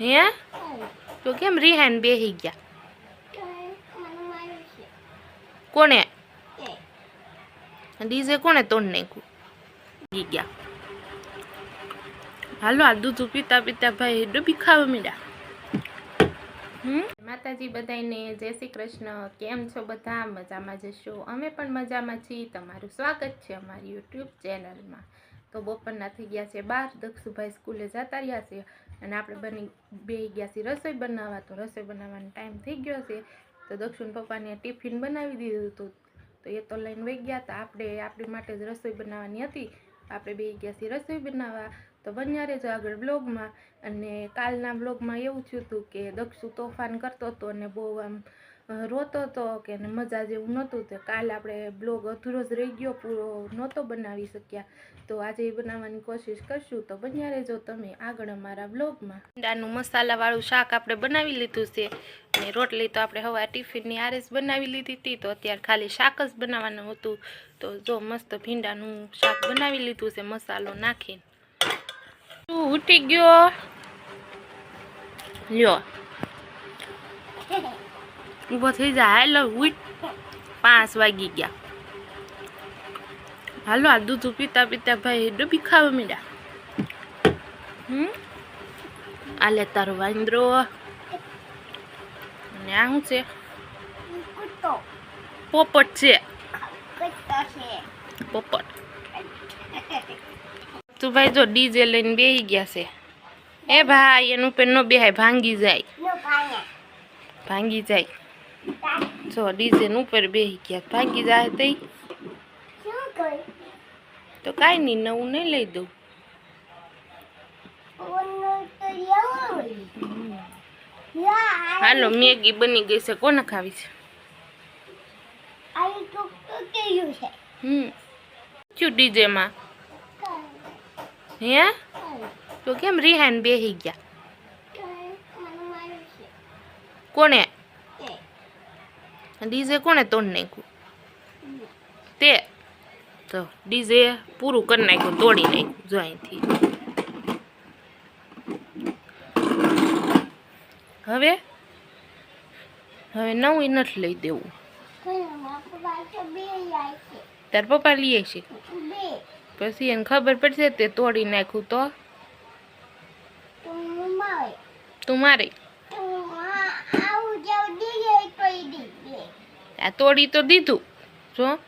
હે? તો કેમ રિહાન બેહી ગયા? કોને ડીજે કોણે તોડ નાખ્યું? ગયા. હાલો, આ દૂધ પીતા પીતા ભાઈ ડૂબી ખાવા મીડા. માતાજી બધાને જય શ્રી કૃષ્ણ. કેમ છો બધા? મજામાં જશો? અમે પણ મજામાં છીએ. તમારું સ્વાગત છે અમારી યુટ્યુબ ચેનલમાં. તો બપોરના થઈ ગયા છે બાર. દક્ષુભાઈ સ્કૂલે જતા રહ્યા છે. અને આપણે બની બે ગયા છીએ રસોઈ બનાવવા, તો રસોઈ બનાવવાનો ટાઈમ થઈ ગયો છે. તો દક્ષિણ પપ્પાને ટિફિન બનાવી દીધું હતું. તો એ તો લઈને વહી ગયા હતા. આપણે આપણી માટે જ રસોઈ બનાવવાની હતી. આપણે બે ગયા છીએ રસોઈ બનાવવા. તો બન્યા રહેજો આગળ બ્લોગમાં અને કાલના બ્લોગમાં એવું થયું હતું કે દક્ષુ તોફાન કરતો હતો અને બહુ આમ રોતો હતો કે મજા જેવું નહોતું તો કાલ આપણે બ્લોગ અધૂરો જ રહી ગયો, પૂરો નહોતો બનાવી શક્યા. તો આજે એ બનાવવાની કોશિશ કરશું. તો બન્યા રહેજો તમે આગળ અમારા બ્લોગમાં. ઈંડાનું મસાલાવાળું શાક આપણે બનાવી લીધું છે. અને રોટલી તો આપણે હવા ટિફિનની આરેસ બનાવી લીધી હતી. તો અત્યારે ખાલી શાક જ બનાવવાનું હતું. તો જો મસ્ત ભીંડાનું શાક બનાવી લીધું છે, મસાલો નાખીને. તું ઉઠી ગયો? લ્યો. ઊભો થઈ જાય. હાલો ઉઠ. પાંચ વાગી ગયા. હાલો આ દૂધ પીતા પીતા ભાઈ ડૂબી ખાવા મીડા. હમ? આલે તારો વાંદરો. ને આ શું છે? પોપટ છે. પોપટ. તું ભાઈ જો ડીજે લઈને બેહી ગયા છે. એ ભાઈ એનું પેન નો બેહાય ભાંગી જાય. ભાંગી જાય. જો ડીજે ઉપર બેહી ગયા. ભાગી જાય તઈ તો કાંઈ નહીં નવું નહીં લઈ દઉં. હાલો મેગી બની ગઈ છે. કોને ખાવી છે? હમ. શું ડીજેમાં? હે? તો કેમ રિહાન બેહી ગયા? કોણે? ડીજે કોણે તોડ નાખ્યું? તે તો ડીજે પૂરું કરી નાખ્યું, તોડી નાખ્યું જો અહીંથી. હવે? હવે નવું નથી લઈ દેવું. તાર પપ્પા લઈએ છે પછી એને ખબર પડશે તે તોડી નાખ્યું તો? તું મારે. આ તોડી તો દીધું જો.